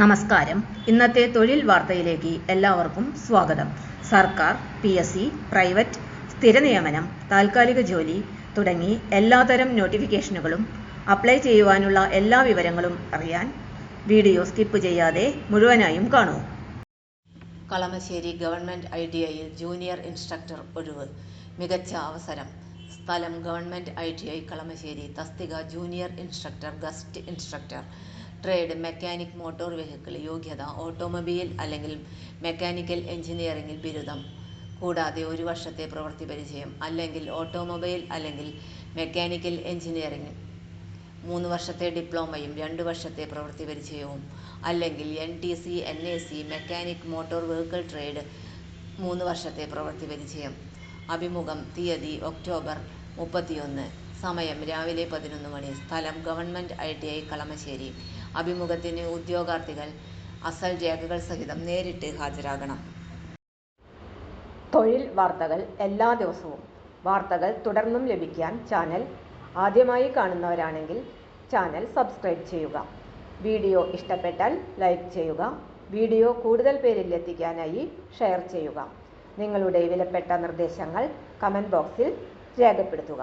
നമസ്കാരം. ഇന്നത്തെ തൊഴിൽ വാർത്തയിലേക്ക് എല്ലാവർക്കും സ്വാഗതം. സർക്കാർ പി എസ് സി പ്രൈവറ്റ് സ്ഥിര നിയമനം താൽക്കാലിക ജോലി തുടങ്ങി എല്ലാതരം നോട്ടിഫിക്കേഷനുകളും അപ്ലൈ ചെയ്യുവാനുള്ള എല്ലാ വിവരങ്ങളും അറിയാൻ വീഡിയോ സ്കിപ്പ് ചെയ്യാതെ മുഴുവനായും കാണൂ. കളമശ്ശേരി ഗവൺമെന്റ് ഐ ടി ഐയിൽ ജൂനിയർ ഇൻസ്ട്രക്ടർ ഒഴിവ്. മികച്ച അവസരം. സ്ഥലം government I T I Kalamassery തസ്തിക junior instructor guest instructor. Trade mechanic motor vehicle യോഗ്യത ഓട്ടോമൊബൈൽ അല്ലെങ്കിൽ മെക്കാനിക്കൽ എഞ്ചിനീയറിംഗിൽ ബിരുദം. കൂടാതെ ഒരു വർഷത്തെ പ്രവൃത്തി പരിചയം അല്ലെങ്കിൽ ഓട്ടോമൊബൈൽ അല്ലെങ്കിൽ മെക്കാനിക്കൽ എഞ്ചിനീയറിംഗ് മൂന്ന് വർഷത്തെ ഡിപ്ലോമയും രണ്ട് വർഷത്തെ പ്രവൃത്തി പരിചയവും അല്ലെങ്കിൽ N T C N A C mechanic motor vehicle trade മൂന്ന് വർഷത്തെ പ്രവൃത്തി പരിചയം. അഭിമുഖം തീയതി ഒക്ടോബർ മുപ്പത്തിയൊന്ന്. സമയം രാവിലെ പതിനൊന്ന് മണി. സ്ഥലം government I T I Kalamassery. അഭിമുഖത്തിന് ഉദ്യോഗാർത്ഥികൾ അസൽ രേഖകൾ സഹിതം നേരിട്ട് ഹാജരാകണം. തൊഴിൽ വാർത്തകൾ എല്ലാ ദിവസവും. വാർത്തകൾ തുടർന്നും ലഭിക്കാൻ ചാനൽ ആദ്യമായി കാണുന്നവരാണെങ്കിൽ ചാനൽ സബ്സ്ക്രൈബ് ചെയ്യുക. വീഡിയോ ഇഷ്ടപ്പെട്ടാൽ ലൈക്ക് ചെയ്യുക. വീഡിയോ കൂടുതൽ പേരിൽ എത്തിക്കാനായി ഷെയർ ചെയ്യുക. നിങ്ങളുടെ വിലപ്പെട്ട നിർദ്ദേശങ്ങൾ കമന്റ് ബോക്സിൽ രേഖപ്പെടുത്തുക.